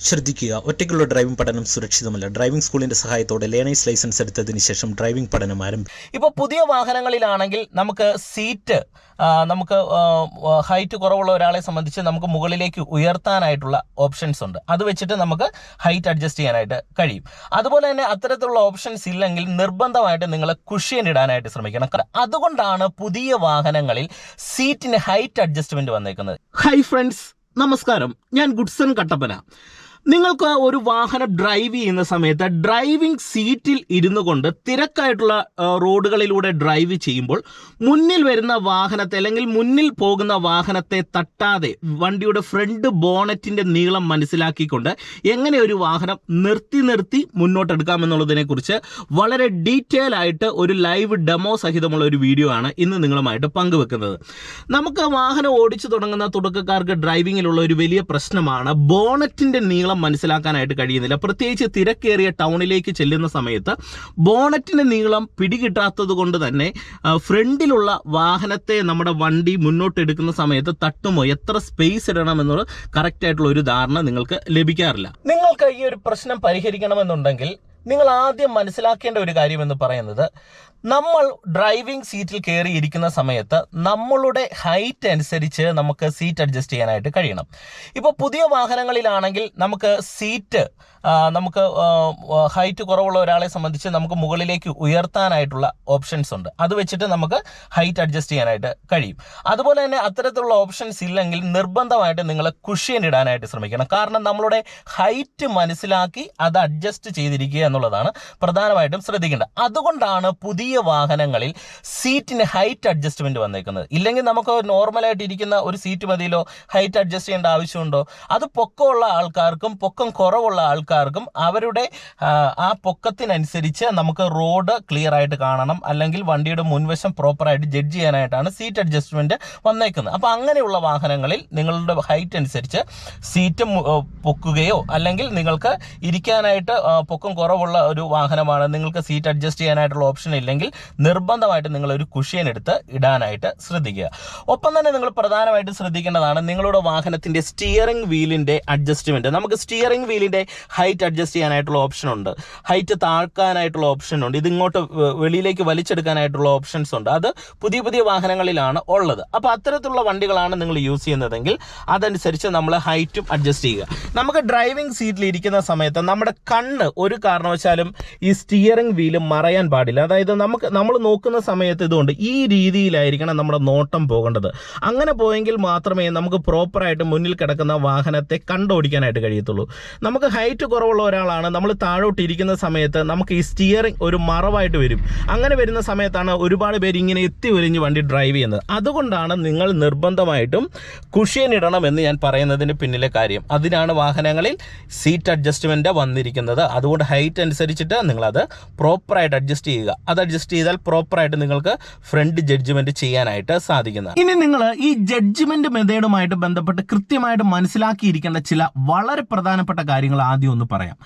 ശ്രദ്ധിക്കുക. ഒറ്റയ്ക്കുള്ള ഡ്രൈവിംഗ് പഠനം സുരക്ഷിതമല്ല. ഡ്രൈവിംഗ് സ്കൂളിന്റെ സഹായത്തോടെ ലേണേഴ്സ് ലൈസൻസ് എടുത്തതിന് ശേഷം ഡ്രൈവിംഗ് പഠനം ആരംഭിക്കും ഇപ്പോൾ പുതിയ വാഹനങ്ങളിലാണെങ്കിൽ നമുക്ക് സീറ്റ് നമുക്ക് ഹൈറ്റ് കുറവുള്ള ഒരാളെ സംബന്ധിച്ച് നമുക്ക് മുകളിലേക്ക് ഉയർത്താനായിട്ടുള്ള ഓപ്ഷൻസ് ഉണ്ട്. അത് വെച്ചിട്ട് നമുക്ക് ഹൈറ്റ് അഡ്ജസ്റ്റ് ചെയ്യാനായിട്ട് കഴിയും. അതുപോലെ തന്നെ അത്തരത്തിലുള്ള ഓപ്ഷൻസ് ഇല്ലെങ്കിൽ നിർബന്ധമായിട്ട് നിങ്ങൾ കുഷ്യൻ ഇടാനായിട്ട് ശ്രമിക്കണം. അതുകൊണ്ടാണ് പുതിയ വാഹനങ്ങളിൽ സീറ്റിന് ഹൈറ്റ് അഡ്ജസ്റ്റ്മെന്റ് വന്നേക്കുന്നത്. ഹൈ ഫ്രണ്ട്സ് നമസ്കാരം. ഞാൻ ഗുഡ്സൺ കട്ടപ്പന. നിങ്ങൾക്ക് ഒരു വാഹനം ഡ്രൈവ് ചെയ്യുന്ന സമയത്ത് ഡ്രൈവിംഗ് സീറ്റിൽ ഇരുന്നു കൊണ്ട് തിരക്കായിട്ടുള്ള റോഡുകളിലൂടെ ഡ്രൈവ് ചെയ്യുമ്പോൾ മുന്നിൽ വരുന്ന വാഹനത്തെ അല്ലെങ്കിൽ മുന്നിൽ പോകുന്ന വാഹനത്തെ തട്ടാതെ വണ്ടിയുടെ ഫ്രണ്ട് ബോണറ്റിന്റെ നീളം മനസ്സിലാക്കിക്കൊണ്ട് എങ്ങനെ ഒരു വാഹനം നിർത്തി നിർത്തി മുന്നോട്ടെടുക്കാമെന്നുള്ളതിനെ കുറിച്ച് വളരെ ഡീറ്റെയിൽ ആയിട്ട് ഒരു ലൈവ് ഡെമോ സഹിതമുള്ള ഒരു വീഡിയോ ആണ് ഇന്ന് നിങ്ങളുമായിട്ട് പങ്കുവെക്കുന്നത്. നമുക്ക് വാഹനം ഓടിച്ചു തുടങ്ങുന്ന തുടക്കക്കാർക്ക് ഡ്രൈവിങ്ങിലുള്ള ഒരു വലിയ പ്രശ്നമാണ്. ബോണറ്റിന്റെ നീളം മനസ്സിലാക്കാനായിട്ട് കഴിയുന്നില്ല. പ്രത്യേകിച്ച് തിരക്കേറിയ ടൗണിലേക്ക് ചെല്ലുന്ന സമയത്ത് ബോണറ്റിന്റെ നീളം പിടികിട്ടാത്തത് കൊണ്ട് തന്നെ ഫ്രണ്ടിലുള്ള വാഹനത്തെ നമ്മുടെ വണ്ടി മുന്നോട്ട് എടുക്കുന്ന സമയത്ത് തട്ടുമോ എത്ര സ്പേസ് ഇടണം എന്നുള്ള കറക്റ്റ് ആയിട്ടുള്ള ഒരു ധാരണ നിങ്ങൾക്ക് ലഭിക്കാറില്ല. നിങ്ങൾക്ക് ഈ ഒരു പ്രശ്നം പരിഹരിക്കണമെന്നുണ്ടെങ്കിൽ നിങ്ങൾ ആദ്യം മനസ്സിലാക്കേണ്ട ഒരു കാര്യം എന്ന് പറയുന്നത് നമ്മൾ ഡ്രൈവിംഗ് സീറ്റിൽ കയറി ഇരിക്കുന്ന സമയത്ത് നമ്മളുടെ ഹൈറ്റ് അനുസരിച്ച് നമുക്ക് സീറ്റ് അഡ്ജസ്റ്റ് ചെയ്യാനായിട്ട് കഴിയണം. ഇപ്പോൾ പുതിയ വാഹനങ്ങളിലാണെങ്കിൽ നമുക്ക് സീറ്റ് നമുക്ക് ഹൈറ്റ് കുറവുള്ള ഒരാളെ സംബന്ധിച്ച് നമുക്ക് മുകളിലേക്ക് ഉയർത്താനായിട്ടുള്ള ഓപ്ഷൻസ് ഉണ്ട്. അത് വെച്ചിട്ട് നമുക്ക് ഹൈറ്റ് അഡ്ജസ്റ്റ് ചെയ്യാനായിട്ട് കഴിയും. അതുപോലെ തന്നെ അത്തരത്തിലുള്ള ഓപ്ഷൻസ് ഇല്ലെങ്കിൽ നിർബന്ധമായിട്ട് നിങ്ങൾ കുഷ്യൻ ഇടാനായിട്ട് ശ്രമിക്കണം. കാരണം നമ്മളുടെ ഹൈറ്റ് മനസ്സിലാക്കി അത് അഡ്ജസ്റ്റ് ചെയ്തിരിക്കുക എന്നുള്ളതാണ് പ്രധാനമായിട്ടും ശ്രദ്ധിക്കേണ്ടത്. അതുകൊണ്ടാണ് പുതിയ വാഹനങ്ങളിൽ സീറ്റിന് ഹൈറ്റ് അഡ്ജസ്റ്റ്മെന്റ് വന്നേക്കുന്നത്. ഇല്ലെങ്കിൽ നമുക്ക് നോർമലായിട്ട് ഇരിക്കുന്ന ഒരു സീറ്റ് മതിയിലോ ഹൈറ്റ് അഡ്ജസ്റ്റ് ചെയ്യേണ്ട ആവശ്യമുണ്ടോ? അത് പൊക്കമുള്ള ആൾക്കാർക്കും പൊക്കം കുറവുള്ള ആൾക്കാർക്കും അവരുടെ ആ, പൊക്കത്തിനനുസരിച്ച് നമുക്ക് റോഡ് ക്ലിയർ ആയിട്ട് കാണണം. അല്ലെങ്കിൽ വണ്ടിയുടെ മുൻവശം പ്രോപ്പറായിട്ട് ജഡ്ജ് ചെയ്യാനായിട്ടാണ് സീറ്റ് അഡ്ജസ്റ്റ്മെന്റ് വന്നേക്കുന്നത്. അപ്പോൾ അങ്ങനെയുള്ള വാഹനങ്ങളിൽ നിങ്ങളുടെ ഹൈറ്റ് അനുസരിച്ച് സീറ്റ് പൊക്കുകയോ അല്ലെങ്കിൽ നിങ്ങൾക്ക് ഇരിക്കാനായിട്ട് പൊക്കം കുറവുള്ള ഒരു വാഹനമാണ്. നിങ്ങൾക്ക് സീറ്റ് അഡ്ജസ്റ്റ് ചെയ്യാനായിട്ടുള്ള ഓപ്ഷൻ ഇല്ലെങ്കിൽ നിർബന്ധമായിട്ട് നിങ്ങൾ ഒരു കുഷ്യൻ എടുത്ത് ഇടാനായിട്ട് ശ്രദ്ധിക്കുക. ഒപ്പം തന്നെ നിങ്ങൾ പ്രധാനമായിട്ട് ശ്രദ്ധിക്കേണ്ടതാണ് നിങ്ങളുടെ വാഹനത്തിന്റെ സ്റ്റിയറിംഗ് വീലിന്റെ അഡ്ജസ്റ്റ്മെന്റ് നമുക്ക് സ്റ്റിയറിംഗ് വീലിന്റെ ഹൈറ്റ് അഡ്ജസ്റ്റ് ചെയ്യാനായിട്ടുള്ള ഓപ്ഷൻ ഉണ്ട്. ഹൈറ്റ് താഴ്ക്കാനായിട്ടുള്ള ഓപ്ഷൻ ഉണ്ട്. ഇത് ഇങ്ങോട്ട് വെ- വെളിയിലേക്ക് വലിച്ചെടുക്കാനായിട്ടുള്ള ഓപ്ഷൻസ് ഉണ്ട്. അത് പുതിയ പുതിയ വാഹനങ്ങളിലാണ് ഉള്ളത്. അപ്പോൾ അത്തരത്തിലുള്ള വണ്ടികളാണ് നിങ്ങൾ യൂസ് ചെയ്യുന്നതെങ്കിൽ അതനുസരിച്ച് നമ്മൾ ഹൈറ്റും അഡ്ജസ്റ്റ് ചെയ്യുക. നമുക്ക് ഡ്രൈവിംഗ് സീറ്റിൽ ഇരിക്കുന്ന സമയത്ത് നമ്മുടെ കണ്ണ് ഒരു കാരണവശാലും ഈ സ്റ്റിയറിംഗ് വീൽ മറയാൻ പാടില്ല. അതായത് നമുക്ക് നമ്മൾ നോക്കുന്ന സമയത്ത് ഇതുകൊണ്ട് ഈ രീതിയിലായിരിക്കണം നമ്മുടെ നോട്ടം പോകേണ്ടത്. അങ്ങനെ പോയെങ്കിൽ മാത്രമേ നമുക്ക് പ്രോപ്പറായിട്ട് മുന്നിൽ കിടക്കുന്ന വാഹനത്തെ കണ്ടോടിക്കാനായിട്ട് കഴിയത്തുള്ളൂ. നമുക്ക് ഹൈറ്റ് കുറവുള്ള ഒരാളാണ്. നമ്മൾ താഴോട്ട് ഇരിക്കുന്ന സമയത്ത് നമുക്ക് ഈ സ്റ്റിയറിംഗ് ഒരു മറവായിട്ട് വരും. അങ്ങനെ വരുന്ന സമയത്താണ് ഒരുപാട് പേര് ഇങ്ങനെ എത്തി ഒലിഞ്ഞ് വണ്ടി ഡ്രൈവ് ചെയ്യുന്നത്. അതുകൊണ്ടാണ് നിങ്ങൾ നിർബന്ധമായിട്ടും കുഷ്യൻ ഇടണം എന്ന് ഞാൻ പറയുന്നതിന് പിന്നിലെ കാര്യം. അതിനാണ് വാഹനങ്ങളിൽ സീറ്റ് അഡ്ജസ്റ്റ്മെന്റ് വന്നിരിക്കുന്നത്. അതുകൊണ്ട് ഹൈറ്റ് അനുസരിച്ചിട്ട് നിങ്ങളത് പ്രോപ്പറായിട്ട് അഡ്ജസ്റ്റ് ചെയ്യുക. അത് അഡ്ജസ്റ്റ് ചെയ്താൽ പ്രോപ്പറായിട്ട് നിങ്ങൾക്ക് ഫ്രണ്ട് ജഡ്ജ്മെന്റ് ചെയ്യാനായിട്ട് സാധിക്കുന്നത് ഇനി നിങ്ങൾ ഈ ജഡ്ജ്മെന്റ് മെത്തേഡുമായിട്ട് ബന്ധപ്പെട്ട് കൃത്യമായിട്ട് മനസ്സിലാക്കിയിരിക്കേണ്ട ചില വളരെ പ്രധാനപ്പെട്ട കാര്യങ്ങൾ ആദ്യം ഒന്ന് പറയാം.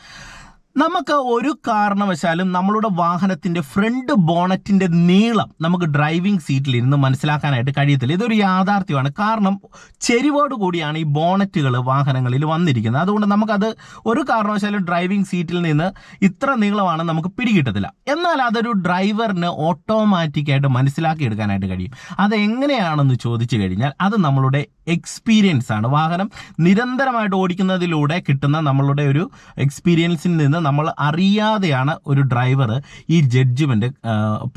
നമുക്ക് ഒരു കാരണവശാലും നമ്മളുടെ വാഹനത്തിന്റെ ഫ്രണ്ട് ബോണറ്റിന്റെ നീളം നമുക്ക് ഡ്രൈവിംഗ് സീറ്റിൽ ഇരുന്ന് മനസ്സിലാക്കാനായിട്ട് കഴിയത്തില്ല. ഇതൊരു യാഥാർത്ഥ്യമാണ്. കാരണം ചെരിവോട് കൂടിയാണ് ഈ ബോണറ്റുകൾ വാഹനങ്ങളിൽ വന്നിരിക്കുന്നത്. അതുകൊണ്ട് നമുക്കത് ഒരു കാരണവശാലും ഡ്രൈവിംഗ് സീറ്റിൽ നിന്ന് ഇത്ര നീളമാണ് നമുക്ക് പിടികിട്ടത്തില്ല. എന്നാൽ അതൊരു ഡ്രൈവറിന് ഓട്ടോമാറ്റിക്കായിട്ട് മനസ്സിലാക്കിയെടുക്കാനായിട്ട് കഴിയും. അത് എങ്ങനെയാണെന്ന് ചോദിച്ചു കഴിഞ്ഞാൽ അത് നമ്മളുടെ എക്സ്പീരിയൻസ് ആണ് വാഹനം നിരന്തരമായിട്ട് ഓടിക്കുന്നതിലൂടെ കിട്ടുന്ന നമ്മളുടെ ഒരു എക്സ്പീരിയൻസിൽ നിന്ന് നമ്മൾ അറിയാതെയാണ് ഒരു ഡ്രൈവർ ഈ ജഡ്ജ്മെന്റ്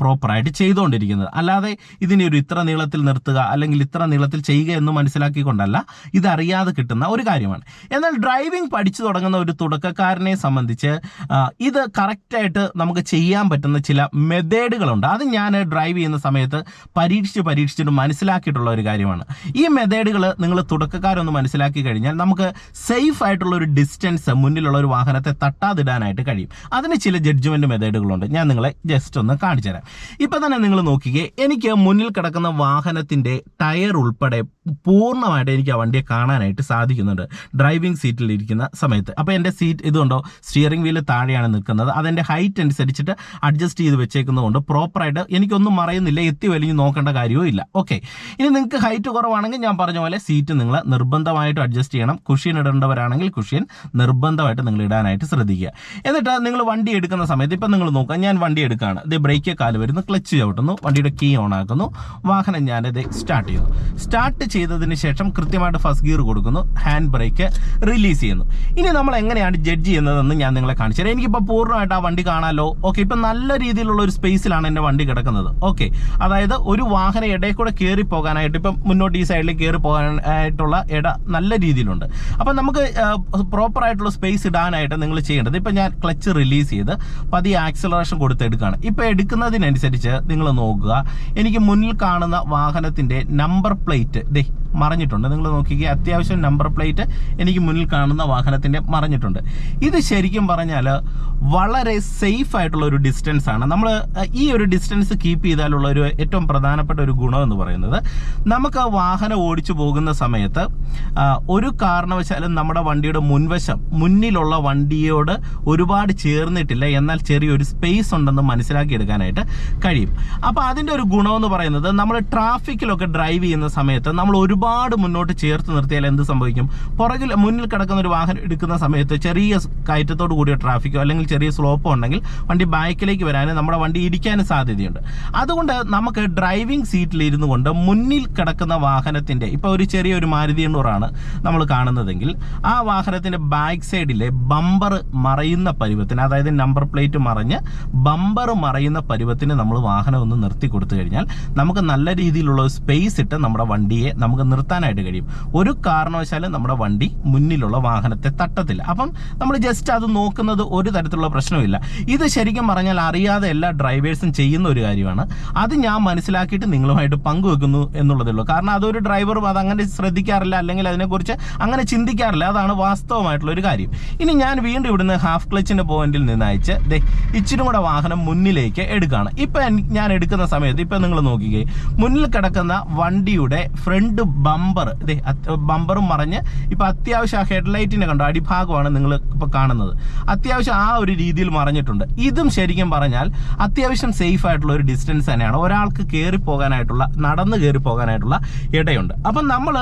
പ്രോപ്പറായിട്ട് ചെയ്തുകൊണ്ടിരിക്കുന്നത്. അല്ലാതെ ഇതിനെ ഒരു ഇത്ര നീളത്തിൽ നിർത്തുക അല്ലെങ്കിൽ ഇത്ര നീളത്തിൽ ചെയ്യുക എന്ന് മനസ്സിലാക്കിക്കൊണ്ടല്ല ഇത് അറിയാതെ കിട്ടുന്ന ഒരു കാര്യമാണ്. എന്നാൽ ഡ്രൈവിംഗ് പഠിച്ചു തുടങ്ങുന്ന ഒരു തുടക്കക്കാരനെ സംബന്ധിച്ച് ഇത് കറക്റ്റായിട്ട് നമുക്ക് ചെയ്യാൻ പറ്റുന്ന ചില മെത്തേഡുകളുണ്ട് അത് ഞാൻ ഡ്രൈവ് ചെയ്യുന്ന സമയത്ത് പരീക്ഷിച്ച് പരീക്ഷിച്ചിട്ട് മനസ്സിലാക്കിയിട്ടുള്ള ഒരു കാര്യമാണ്. ഈ മെത്തേഡുകൾ നിങ്ങൾ തുടക്കക്കാരൊന്ന് മനസ്സിലാക്കി കഴിഞ്ഞാൽ നമുക്ക് സേഫ് ആയിട്ടുള്ള ഒരു ഡിസ്റ്റൻസ് മുന്നിലുള്ള ഒരു വാഹനത്തെ തട്ടാതിടാനായിട്ട് എടുക്കാനായിട്ട് കഴിയും. അതിന് ചില ജഡ്ജ്മെന്റ് മെത്തേഡുകളുണ്ട് ഞാൻ നിങ്ങളെ ജസ്റ്റ് ഒന്ന് കാണിച്ചു തരാം. ഇപ്പൊ തന്നെ നിങ്ങൾ നോക്കിക്കേ എനിക്ക് മുന്നിൽ കിടക്കുന്ന വാഹനത്തിന്റെ ടയർ ഉൾപ്പെടെ പൂർണമായിട്ട് എനിക്ക് ആ വണ്ടിയെ കാണാനായിട്ട് സാധിക്കുന്നുണ്ട്. ഡ്രൈവിംഗ് സീറ്റിൽ ഇരിക്കുന്ന സമയത്ത്. അപ്പോൾ എന്റെ സീറ്റ് ഇതുകൊണ്ടോ സ്റ്റിയറിംഗ് വീൽ താഴെയാണ് നിൽക്കുന്നത്. അതെന്റെ ഹൈറ്റ് അനുസരിച്ചിട്ട് അഡ്ജസ്റ്റ് ചെയ്ത് വെച്ചേക്കുന്നതുകൊണ്ട് പ്രോപ്പറായിട്ട് എനിക്കൊന്നും മറയുന്നില്ല എത്തി വലിഞ്ഞ് നോക്കേണ്ട കാര്യവും ഇല്ല. ഓക്കെ ഇനി നിങ്ങൾക്ക് ഹൈറ്റ് കുറവാണെങ്കിൽ ഞാൻ പറഞ്ഞ പോലെ സീറ്റ് നിങ്ങൾ നിർബന്ധമായിട്ട് അഡ്ജസ്റ്റ് ചെയ്യണം. കുഷ്യൻ ഇടേണ്ടവരാണെങ്കിൽ കുഷ്യൻ നിർബന്ധമായിട്ട് നിങ്ങൾ ഇടാനായിട്ട് ശ്രദ്ധിക്കുക. എന്നിട്ട് നിങ്ങൾ വണ്ടി എടുക്കുന്ന സമയത്ത് ഇപ്പം നിങ്ങൾ നോക്കുക ഞാൻ വണ്ടി എടുക്കുകയാണ്. ഇത് ബ്രേക്ക് കാൽ വരുന്നു ക്ലച്ച് ചവിട്ടുന്നു വണ്ടിയുടെ കീ ഓൺ ആക്കുന്നു വാഹനം ഞാനിത് സ്റ്റാർട്ട് ചെയ്യുന്നു. സ്റ്റാർട്ട് ചെയ്തതിന് ശേഷം കൃത്യമായിട്ട് ഫസ്റ്റ് ഗിയർ കൊടുക്കുന്നു ഹാൻഡ് ബ്രേക്ക് റിലീസ് ചെയ്യുന്നു. ഇനി നമ്മൾ എങ്ങനെയാണ് ജഡ്ജ് ചെയ്യുന്നതെന്ന് ഞാൻ നിങ്ങളെ കാണിച്ചു തരാം. എനിക്കിപ്പോൾ പൂർണമായിട്ട് ആ വണ്ടി കാണാമല്ലോ ഓക്കെ ഇപ്പം നല്ല രീതിയിലുള്ള ഒരു സ്പേസിലാണ് എന്റെ വണ്ടി കിടക്കുന്നത്. ഓക്കെ അതായത് ഒരു വാഹനം ഇടയിൽ കൂടെ കയറി പോകാനായിട്ട് ഇപ്പം മുന്നോട്ട് ഈ സൈഡിൽ കയറി പോകാനായിട്ടുള്ള ഇട നല്ല രീതിയിലുണ്ട്. അപ്പം നമുക്ക് പ്രോപ്പറായിട്ടുള്ള സ്പേസ് ഇടാനായിട്ട് നിങ്ങൾ ചെയ്യേണ്ടത് ഞാൻ ക്ലച്ച് റിലീസ് ചെയ്ത് പതിയെ ആക്സലറേഷൻ കൊടുത്ത് എടുക്കുകയാണ് ഇപ്പം എടുക്കുന്നതിനനുസരിച്ച് നിങ്ങൾ നോക്കുക. എനിക്ക് മുന്നിൽ കാണുന്ന വാഹനത്തിന്റെ നമ്പർ പ്ലേറ്റ് ദേ മറഞ്ഞിട്ടുണ്ട്. നിങ്ങൾ നോക്കിക്കുക അത്യാവശ്യം നമ്പർ പ്ലേറ്റ് എനിക്ക് മുന്നിൽ കാണുന്ന വാഹനത്തിന്റെ മറഞ്ഞിട്ടുണ്ട്. ഇത് ശരിക്കും പറഞ്ഞാൽ വളരെ സേഫ് ആയിട്ടുള്ള ഒരു ഡിസ്റ്റൻസ് ആണ്. നമ്മൾ ഈ ഒരു ഡിസ്റ്റൻസ് കീപ്പ് ചെയ്താലുള്ള ഒരു ഏറ്റവും പ്രധാനപ്പെട്ട ഒരു ഗുണം എന്ന് പറയുന്നത് നമുക്ക് ആ വാഹനം ഓടിച്ചു പോകുന്ന സമയത്ത് ഒരു കാരണവശാലും നമ്മുടെ വണ്ടിയുടെ മുൻവശം മുന്നിലുള്ള വണ്ടിയോട് ഒരുപാട് ചേർന്നിട്ടില്ല. എന്നാൽ ചെറിയൊരു സ്പേസ് ഉണ്ടെന്ന് മനസ്സിലാക്കിയെടുക്കാനായിട്ട് കഴിയും. അപ്പോൾ അതിന്റെ ഒരു ഗുണമെന്ന് പറയുന്നത് നമ്മൾ ട്രാഫിക്കിലൊക്കെ ഡ്രൈവ് ചെയ്യുന്ന സമയത്ത് നമ്മൾ ഒരുപാട് മുന്നോട്ട് ചേർത്ത് നിർത്തിയാൽ എന്ത് സംഭവിക്കും? പുറകിൽ മുന്നിൽ കിടക്കുന്ന ഒരു വാഹനം എടുക്കുന്ന സമയത്ത് ചെറിയ കയറ്റത്തോട് കൂടിയ ട്രാഫിക്കോ അല്ലെങ്കിൽ ചെറിയ സ്ലോപ്പോ ഉണ്ടെങ്കിൽ വണ്ടി ബാക്കിലേക്ക് വരാനും നമ്മുടെ വണ്ടി ഇടിക്കാനും സാധ്യതയുണ്ട്. അതുകൊണ്ട് നമുക്ക് ഡ്രൈവിംഗ് സീറ്റിൽ ഇരുന്നു കൊണ്ട് മുന്നിൽ കിടക്കുന്ന വാഹനത്തിന്റെ ഇപ്പൊ ഒരു ചെറിയ ഒരു മാരുതി എണ്ണൂറാണ് നമ്മൾ കാണുന്നതെങ്കിൽ ആ വാഹനത്തിന്റെ ബാക്ക് സൈഡിലെ ബമ്പർ മറയുന്ന പരുവത്തിന് അതായത് നമ്പർ പ്ലേറ്റ് മറഞ്ഞ് ബമ്പർ മറയുന്ന പരുവത്തിന് നമ്മൾ വാഹനം ഒന്ന് നിർത്തി കൊടുത്തു കഴിഞ്ഞാൽ നമുക്ക് നല്ല രീതിയിലുള്ള സ്പേസ് ഇട്ട് നമ്മുടെ വണ്ടിയെ നമുക്ക് നിർത്താനായിട്ട് കഴിയും. ഒരു കാരണവശാലും നമ്മുടെ വണ്ടി മുന്നിലുള്ള വാഹനത്തെ തട്ടത്തില്ല. അപ്പം നമ്മൾ ജസ്റ്റ് അത് നോക്കുന്നത് ഒരു തരത്തിലുള്ള പ്രശ്നമില്ല. ഇത് ശരിക്കും പറഞ്ഞാൽ അറിയാതെ എല്ലാ ഡ്രൈവേഴ്സും ചെയ്യുന്ന ഒരു കാര്യമാണ്. അത് ഞാൻ മനസ്സിലാക്കിയിട്ട് നിങ്ങളുമായിട്ട് പങ്കുവെക്കുന്നു എന്നുള്ളതേ ഉള്ളൂ. കാരണം അതൊരു ഡ്രൈവറും അതങ്ങനെ ശ്രദ്ധിക്കാറില്ല അല്ലെങ്കിൽ അതിനെക്കുറിച്ച് അങ്ങനെ ചിന്തിക്കാറില്ല. അതാണ് വാസ്തവമായിട്ടുള്ള ഒരു കാര്യം. ഇനി ഞാൻ വീണ്ടും ഇവിടുന്ന് ഹാഫ് ക്ലച്ചിന്റെ പോയിന്റിൽ നിന്ന് അയച്ച് ദേ ഇച്ചിരി കൂടെ വാഹനം മുന്നിലേക്ക് എടുക്കുകയാണ് ഇപ്പം ഞാൻ എടുക്കുന്ന സമയത്ത് ഇപ്പം നിങ്ങൾ നോക്കിക്കേ മുന്നിൽ കിടക്കുന്ന വണ്ടിയുടെ ഫ്രണ്ട് ബമ്പർ ദേ ബമ്പറും മറഞ്ഞ് ഇപ്പം അത്യാവശ്യം ആ ഹെഡ്ലൈറ്റിനെ കണ്ടോ? അടിഭാഗമാണ് നിങ്ങൾ ഇപ്പം കാണുന്നത്. അത്യാവശ്യം ആ ഒരു രീതിയിൽ മറഞ്ഞിട്ടുണ്ട്. ഇതും ശരിക്കും പറഞ്ഞാൽ അത്യാവശ്യം സേഫ് ആയിട്ടുള്ള ഒരു ഡിസ്റ്റൻസ് തന്നെയാണ്. ഒരാൾക്ക് കയറി പോകാനായിട്ടുള്ള നടന്ന് കയറി പോകാനായിട്ടുള്ള ഇടയുണ്ട്. അപ്പം നമ്മൾ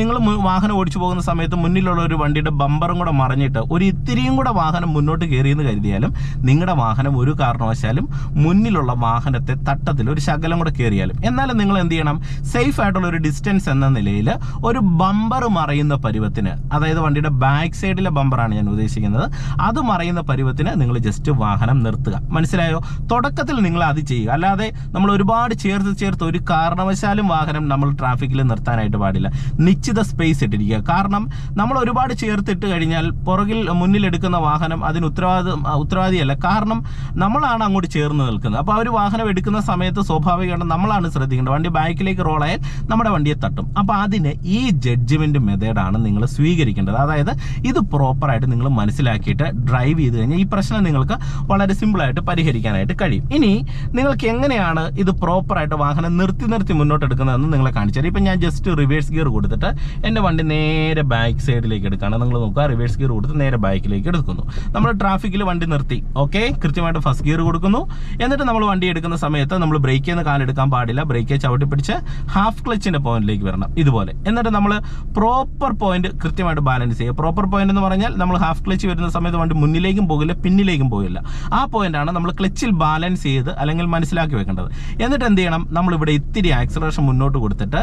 നിങ്ങൾ വാഹനം ഓടിച്ചു പോകുന്ന സമയത്ത് മുന്നിലുള്ള ഒരു വണ്ടിയുടെ ബമ്പറും കൂടെ മറിഞ്ഞിട്ട് ഒരു ഇത്തിരിയും കൂടെ വാഹനം മുന്നോട്ട് കയറിയെന്ന് കരുതിയാലും നിങ്ങളുടെ വാഹനം ഒരു കാരണവശാലും മുന്നിലുള്ള വാഹനത്തെ തട്ടത്തിൽ ഒരു ശകലം കൂടെ കയറിയാലും. എന്നാലും നിങ്ങൾ എന്ത് ചെയ്യണം? സേഫ് ആയിട്ടുള്ള ഒരു ഡിസ്റ്റൻസ് എന്ന നിലയിൽ ഒരു ബമ്പർ മറയുന്ന പരുവത്തിന് അതായത് വണ്ടിയുടെ ബാക്ക് സൈഡിലെ ബമ്പറാണ് ഞാൻ ഉദ്ദേശിക്കുന്നത്. അത് മറയുന്ന പരുവത്തിന് നിങ്ങൾ ജസ്റ്റ് വാഹനം നിർത്തുക. മനസ്സിലായോ? തുടക്കത്തിൽ നിങ്ങൾ അത് ചെയ്യുക. അല്ലാതെ നമ്മൾ ഒരുപാട് ചേർത്ത് ചേർത്ത് ഒരു കാരണവശാലും വാഹനം നമ്മൾ ട്രാഫിക്കിൽ നിർത്താനായിട്ട് പാടില്ല. നിശ്ചിത സ്പേസ് ഇട്ടിരിക്കുക. കാരണം നമ്മൾ ഒരുപാട് ചേർത്തിട്ട് കഴിഞ്ഞാൽ പുറകിൽ മുന്നിലെടുക്കുന്ന വാഹനം അതിന് ഉത്തരവാദി ഉത്തരവാദിയല്ല. കാരണം നമ്മളാണ് അങ്ങോട്ട് ചേർന്ന് നിൽക്കുന്നത്. അപ്പോൾ അവർ വാഹനം എടുക്കുന്ന സമയത്ത് സ്വാഭാവികമായിട്ടും നമ്മളാണ് ശ്രദ്ധിക്കേണ്ടത്. വണ്ടി ബാക്കിലേക്ക് റോളായാൽ നമ്മുടെ വണ്ടിയെ തട്ടും. അപ്പോൾ അതിന് ഈ ജഡ്ജ്മെന്റ് മെത്തേഡാണ് നിങ്ങൾ സ്വീകരിക്കേണ്ടത്. അതായത് ഇത് പ്രോപ്പറായിട്ട് നിങ്ങൾ മനസ്സിലാക്കിയിട്ട് ഡ്രൈവ് ചെയ്ത് കഴിഞ്ഞാൽ ഈ പ്രശ്നം നിങ്ങൾക്ക് വളരെ സിമ്പിളായിട്ട് പരിഹരിക്കാനായിട്ട് കഴിയും. ഇനി നിങ്ങൾക്ക് എങ്ങനെയാണ് ഇത് പ്രോപ്പറായിട്ട് വാഹനം നിർത്തി നിർത്തി മുന്നോട്ട് എടുക്കുന്നതെന്ന് നിങ്ങളെ കാണിച്ചാൽ ഇപ്പം ഞാൻ ജസ്റ്റ് റിവേഴ്സ് ഗിയർ കൊടുത്തിട്ട് എന്റെ വണ്ടി നേരെ ബാക്ക് സൈഡിലേക്ക് എടുക്കുകയാണ്. നിങ്ങൾ നോക്കുക റിവേഴ്സ് ഗിയർ കൊടുത്ത് നേരെ ബാക്കിലേക്ക് എടുക്കുന്നു. നമ്മൾ ട്രാഫിക്കിൽ വണ്ടി നിർത്തി. ഓക്കെ കൃത്യമായിട്ട് ഫസ്റ്റ് ഗിയർ കൊടുക്കുന്നു. എന്നിട്ട് നമ്മൾ വണ്ടി എടുക്കുന്ന സമയത്ത് നമ്മൾ ബ്രേക്കിൽ നിന്ന് കാലെടുക്കാൻ പാടില്ല. ബ്രേക്ക് ചവിട്ടി പിടിച്ച് ഹാഫ് ക്ലച്ചിന്റെ പോയിന്റിലേക്ക് വരണം. ഇതുപോലെ. എന്നിട്ട് നമ്മൾ പ്രോപ്പർ പോയിന്റ് കൃത്യമായിട്ട് ബാലൻസ് ചെയ്യുക. പ്രോപ്പർ പോയിന്റ് എന്ന് പറഞ്ഞാൽ നമ്മൾ ഹാഫ് ക്ലച്ച് വരുന്ന സമയത്ത് വണ്ടി മുന്നിലേക്കും പോകില്ല പിന്നിലേക്കും പോകില്ല. ആ പോയിന്റാണ് നമ്മൾ ക്ലച്ചിൽ ബാലൻസ് ചെയ്ത് അല്ലെങ്കിൽ മനസ്സിലാക്കി വെക്കേണ്ടത്. എന്നിട്ട് എന്ത് ചെയ്യണം? നമ്മൾ ഇവിടെ ഇത്തിരി ആക്സലേഷൻ മുന്നോട്ട് കൊടുത്തിട്ട്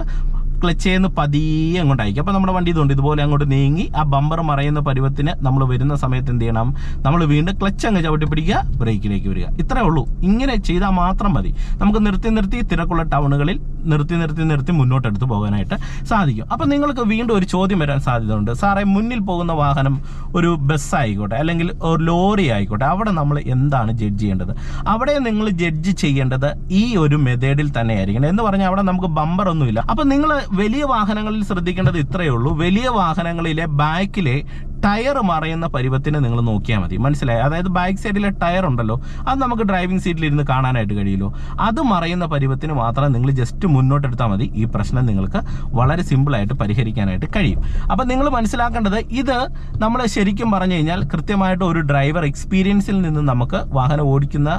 ക്ലച്ചേന്ന് പതിയെ അങ്ങോട്ട് അയക്കും അപ്പോൾ നമ്മുടെ വണ്ടി ഇതുകൊണ്ട് ഇതുപോലെ അങ്ങോട്ട് നീങ്ങി ആ ബമ്പർ മറയുന്ന പരുവത്തിന് നമ്മൾ വരുന്ന സമയത്ത് എന്ത് ചെയ്യണം? നമ്മൾ വീണ്ടും ക്ലച്ച് അങ്ങ് ചവിട്ടി പിടിക്കുക ബ്രേക്കിലേക്ക് വരിക. ഇത്രേ ഉള്ളൂ. ഇങ്ങനെ ചെയ്താൽ മാത്രം മതി. നമുക്ക് നിർത്തി നിർത്തി തിരക്കുള്ള ടൗണുകളിൽ നിർത്തി നിർത്തി നിർത്തി മുന്നോട്ടെടുത്ത് പോകാനായിട്ട് സാധിക്കും. അപ്പം നിങ്ങൾക്ക് വീണ്ടും ഒരു ചോദ്യം വരാൻ സാധ്യത ഉണ്ട് സാറേ മുന്നിൽ പോകുന്ന വാഹനം ഒരു ബസ് ആയിക്കോട്ടെ അല്ലെങ്കിൽ ഒരു ലോറി ആയിക്കോട്ടെ അവിടെ നമ്മൾ എന്താണ് ജഡ്ജ് ചെയ്യേണ്ടത്? അവിടെ നിങ്ങൾ ജഡ്ജ് ചെയ്യേണ്ടത് ഈ ഒരു മെത്തേഡിൽ തന്നെ ആയിരിക്കണം എന്ന് പറഞ്ഞാൽ അവിടെ നമുക്ക് ബമ്പർ ഒന്നുമില്ല. അപ്പം നിങ്ങൾ വലിയ വാഹനങ്ങളിൽ ശ്രദ്ധിക്കേണ്ടത് ഇത്രയേ ഉള്ളൂ. വലിയ വാഹനങ്ങളിലെ ബാക്കിലെ ടയർ മറയുന്ന പരുവത്തിന് നിങ്ങൾ നോക്കിയാൽ മതി. മനസ്സിലായി? അതായത് ബാക്ക് സൈഡിലെ ടയർ ഉണ്ടല്ലോ അത് നമുക്ക് ഡ്രൈവിംഗ് സീറ്റിൽ ഇരുന്ന് കാണാനായിട്ട് കഴിയുമല്ലോ. അത് മറയുന്ന പരുവത്തിന് മാത്രം നിങ്ങൾ ജസ്റ്റ് മുന്നോട്ടെടുത്താൽ മതി. ഈ പ്രശ്നം നിങ്ങൾക്ക് വളരെ സിമ്പിളായിട്ട് പരിഹരിക്കാനായിട്ട് കഴിയും. അപ്പം നിങ്ങൾ മനസ്സിലാക്കേണ്ടത് ഇത് നമ്മൾ ശരിക്കും പറഞ്ഞു കഴിഞ്ഞാൽ കൃത്യമായിട്ട് ഒരു ഡ്രൈവർ എക്സ്പീരിയൻസിൽ നിന്ന് നമുക്ക് വാഹനം ഓടിക്കുന്ന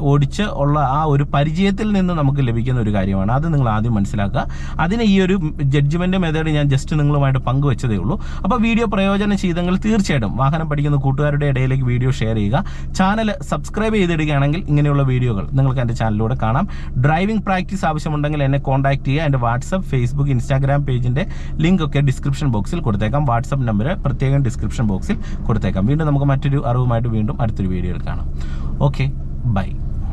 ഓടിച്ച് ഉള്ള ആ ഒരു പരിചയത്തിൽ നിന്ന് നമുക്ക് ലഭിക്കുന്ന ഒരു കാര്യമാണ്. അത് നിങ്ങൾ ആദ്യം മനസ്സിലാക്കുക. അതിന് ഈ ഒരു ജഡ്ജ്മെന്റ് മെത്തേഡ് ഞാൻ ജസ്റ്റ് നിങ്ങളുമായിട്ട് പങ്കുവെച്ചതേ ഉള്ളൂ. അപ്പോൾ വീഡിയോ പ്രയോജനം ചെയ്തെങ്കിൽ തീർച്ചയായിട്ടും വാഹനം പഠിക്കുന്ന കൂട്ടുകാരുടെ ഇടയിലേക്ക് വീഡിയോ ഷെയർ ചെയ്യുക. ചാനൽ സബ്സ്ക്രൈബ് ചെയ്തിടുകയാണെങ്കിൽ ഇങ്ങനെയുള്ള വീഡിയോകൾ നിങ്ങൾക്ക് എന്റെ ചാനലിലൂടെ കാണാം. ഡ്രൈവിംഗ് പ്രാക്ടീസ് ആവശ്യമുണ്ടെങ്കിൽ എന്നെ കോൺടാക്ട് ചെയ്യുക. എന്റെ വാട്സപ്പ് ഫേസ്ബുക്ക് ഇൻസ്റ്റാഗ്രാം പേജിന്റെ ലിങ്ക് ഒക്കെ ഡിസ്ക്രിപ്ഷൻ ബോക്സിൽ കൊടുത്തേക്കാം. വാട്സപ്പ് നമ്പർ പ്രത്യേകം ഡിസ്ക്രിപ്ഷൻ ബോക്സിൽ കൊടുത്തേക്കാം. വീണ്ടും നമുക്ക് മറ്റൊരു അറിവുമായിട്ട് വീണ്ടും അടുത്തൊരു വീഡിയോയിൽ കാണാം. Okay bye